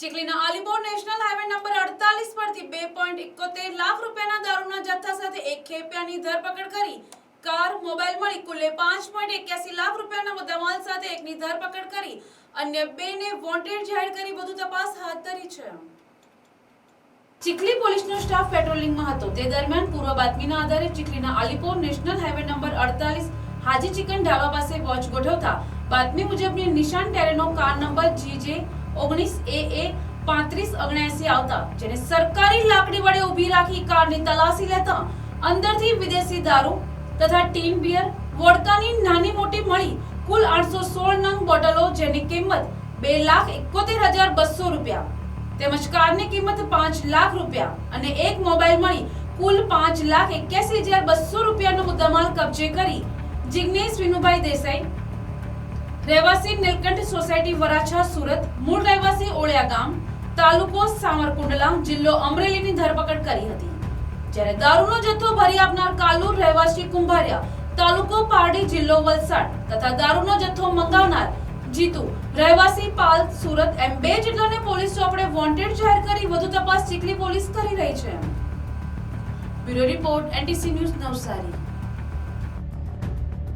ચીખલીના Alipor national highway number અડતાલીસ પરથી બે પોઈન્ટ એકોતેર લાખ રૂપિયાના દારૂના જથ્થા સાથે એક ખેપિયાની ધરપકડ કરી. કાર, મોબાઈલ મળી પોઈન્ટ એક્યાસી લાખ રૂપિયાના મુદ્દામાલ સાથે એકની ધરપકડ કરી. અન્ય બેને વોન્ટેડ જાહેર કરી. વધુ તપાસ હાથ ધરી છે. ચીખલી પોલીસનો સ્ટાફ પેટ્રોલિંગમાં હતો. તે દરમિયાન પૂર્વ બાતમીના આધારે ચીખલીના આલીપોર નેશનલ હાઈવે નંબર અડતાલીસ હાજી ચિકન ઢાબા પાસે વોચ ગોઠવતા બાતમી મુજબની નિશાન ટેરેનો કાર નંબર જીજે ઓગણીસ બોટલો જેની કિંમત બે લાખ એકોતેર હજાર બસો રૂપિયા. તેમજ કારની કિંમત પાંચ લાખ રૂપિયા અને એક મોબાઈલ મળી કુલ પાંચ લાખ એક્યાસી હજાર બસો રૂપિયાનો મુદ્દામાલ કબજે કરી જિગ્નેશ વિનુભાઈ દેસાઈ રહેવાસી નીલકંઠ સોસાયટી વરાછા, સુરત, મૂળ રહેવાસી ઓળિયા ગામ, તાલુકો સાવરકુંડલા, જિલ્લો અમરેલીની ધરપકડ કરી હતી. જ્યારે દારૂનો જથ્થો ભરી આપનાર કાલુર રહેવાસી કુંભારિયા, તાલુકો પારડી, જિલ્લો વલસાડ, તથા દારૂનો જથ્થો મંગાવનાર જીતુ, રહેવાસી પાલ, સુરત એમ બે જિલ્લાને પોલીસ ચોપડે વોન્ટેડ જાહેર કરી વધુ તપાસ ચીખલી પોલીસ કરી રહી છે. Bureau report, NTC news Navsari.